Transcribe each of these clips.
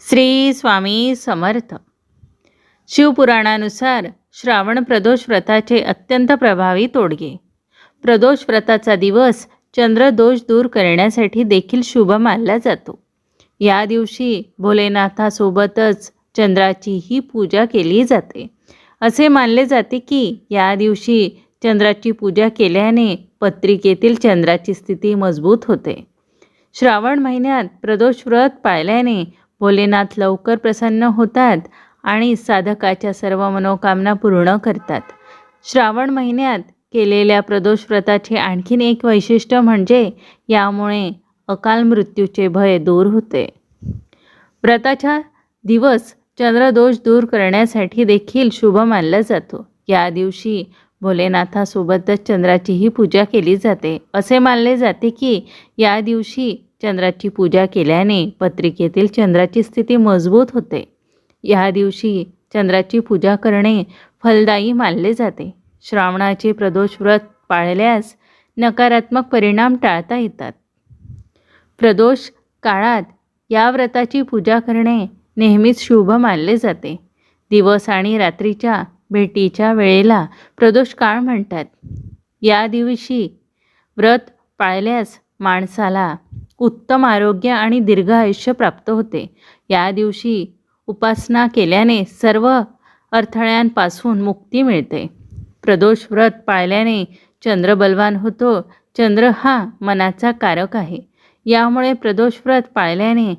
श्री स्वामी समर्थ. शिवपुराणानुसार श्रावण प्रदोष व्रताचे अत्यंत प्रभावी तोडगे. प्रदोष व्रताचा दिवस चंद्रदोष दूर करण्यासाठी देखील शुभ मानला जातो. या दिवशी भोलेनाथासोबतच चंद्राचीही पूजा केली जाते. असे मानले जाते की या दिवशी चंद्राची पूजा केल्याने पत्रिकेतील चंद्राची स्थिती मजबूत होते. श्रावण महिन्यात प्रदोष व्रत पाळल्याने भोलेनाथ लवकर प्रसन्न होतात आणि साधकाच्या सर्व मनोकामना पूर्ण करतात. श्रावण महिन्यात केलेल्या प्रदोष व्रताचे आणखीन एक वैशिष्ट्य म्हणजे यामुळे अकाल मृत्यूचे भय दूर होते. व्रताच्या दिवस चंद्रदोष दूर करण्यासाठी देखील शुभ मानला जातो. या दिवशी भोलेनाथासोबतच चंद्राचीही पूजा केली जाते. असे मानले जाते की या दिवशी चंद्राची पूजा केल्याने पत्रिकेतील चंद्राची स्थिती मजबूत होते. या दिवशी चंद्राची पूजा करणे फलदायी मानले जाते. श्रावणाचे प्रदोष व्रत पाळल्यास नकारात्मक परिणाम टाळता येतात. प्रदोष काळात या व्रताची पूजा करणे नेहमीच शुभ मानले जाते. दिवस आणि रात्रीच्या भेटीच्या वेळेला प्रदोष काळ म्हणतात. या दिवशी व्रत पाळल्यास माणसाला उत्तम आरोग्य आणि दीर्घ आयुष्य प्राप्त होते. या दिवशी उपासना केल्याने सर्व अडथळ्यांपासून मुक्ती मिळते. प्रदोष व्रत पाळल्याने चंद्र बलवान होतो. चंद्र हा मनाचा कारक आहे. यामुळे प्रदोष व्रत पाळल्याने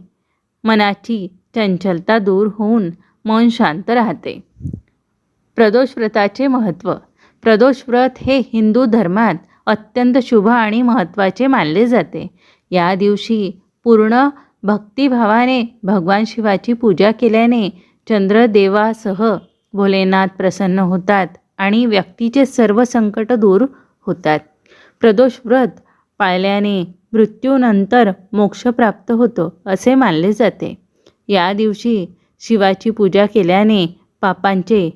मनाची चंचलता दूर होऊन मन शांत राहते. प्रदोष व्रताचे महत्त्व प्रदोष व्रत हे हिंदू धर्मात अत्यंत शुभ आणि महत्त्वाचे मानले जाते. या दिवशी पूर्ण भक्तिभावाने भगवान शिवाची पूजा केल्याने चंद्रदेवासह भोलेनाथ प्रसन्न होतात आणि व्यक्तीचे सर्व संकट दूर होतात. प्रदोष व्रत पाळल्याने मृत्यूनंतर मोक्ष प्राप्त होतो असे मानले जाते. या दिवशी शिवाची पूजा केल्याने पापांचे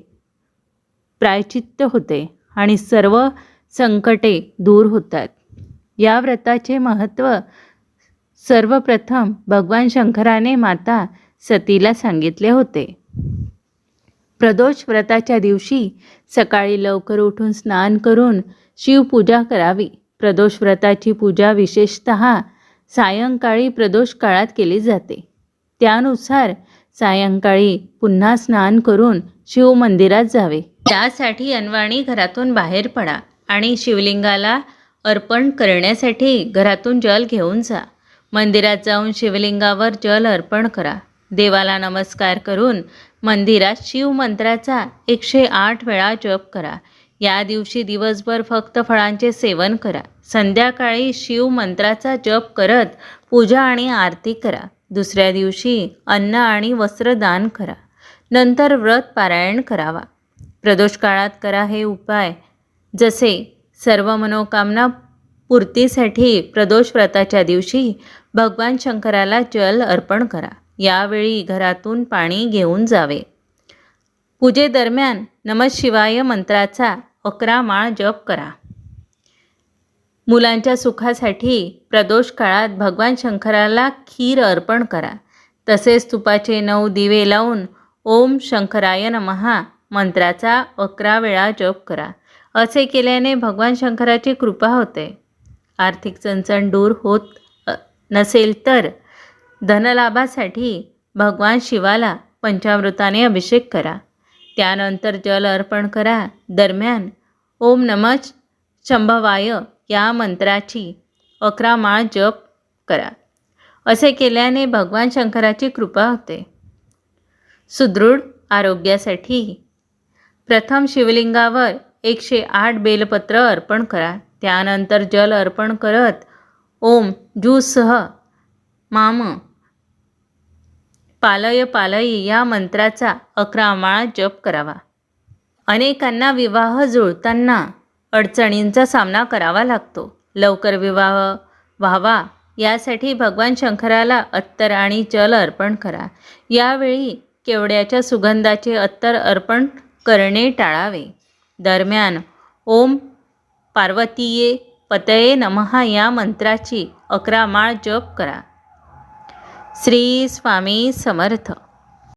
प्रायचित्त होते आणि सर्व संकटे दूर होतात. या व्रताचे महत्त्व सर्वप्रथम भगवान शंकराने माता सतीला सांगितले होते. प्रदोष व्रताच्या दिवशी सकाळी लवकर उठून स्नान करून शिवपूजा करावी. प्रदोष व्रताची पूजा विशेषत सायंकाळी प्रदोष काळात केली जाते. त्यानुसार सायंकाळी पुन्हा स्नान करून शिवमंदिरात जावे. त्यासाठी अनवाणी घरातून बाहेर पडा आणि शिवलिंगाला अर्पण करण्यासाठी घरातून जल घेऊन जा. मंदिरात जाऊन शिवलिंगावर जल अर्पण करा. देवाला नमस्कार करून मंदिरात शिवमंत्राचा एकशे आठ वेळा जप करा. या दिवशी दिवसभर फक्त फळांचे सेवन करा. संध्याकाळी शिवमंत्राचा जप करत पूजा आणि आरती करा. दुसऱ्या दिवशी अन्न आणि वस्त्र दान करा. नंतर व्रत पारायण करावा. प्रदोष काळात करा हे उपाय. जसे सर्व मनोकामना पूर्तीसाठी प्रदोष व्रताच्या दिवशी भगवान शंकराला जल अर्पण करा. यावेळी घरातून पाणी घेऊन जावे. पूजेदरम्यान नमः शिवाय मंत्राचा अकरा माळ जप करा. मुलांच्या सुखासाठी प्रदोष काळात भगवान शंकराला खीर अर्पण करा. तसेच तुपाचे नऊ दिवे लावून ओम शंकराय नमहा मंत्राचा अकरा वेळा जप करा. असे केल्याने भगवान शंकराची कृपा होते. आर्थिक चणचण दूर होत नसेल तर धनलाभासाठी भगवान शिवाला पंचामृताने अभिषेक करा. त्यानंतर जल अर्पण करा. दरम्यान ओम नमः शंभवाय या मंत्राची अकरा माळ जप करा. असे केल्याने भगवान शंकराची कृपा होते. सुदृढ आरोग्यासाठी प्रथम शिवलिंगावर एकशे आठ बेलपत्र अर्पण करा. त्यानंतर जल अर्पण करत ओम जूसह माम. पालय पालयी या मंत्राचा अकरा माळा जप करावा. अनेकांना विवाह जुळताना अडचणींचा सामना करावा लागतो. लवकर विवाह व्हावा यासाठी भगवान शंकराला अत्तर आणि जल अर्पण करा. यावेळी केवड्याच्या सुगंधाचे अत्तर अर्पण करणे टाळावे. दरम्यान ओम पार्वतीये पतये नमहा या मंत्राची अकरा माळ जप करा. श्री स्वामी समर्थ.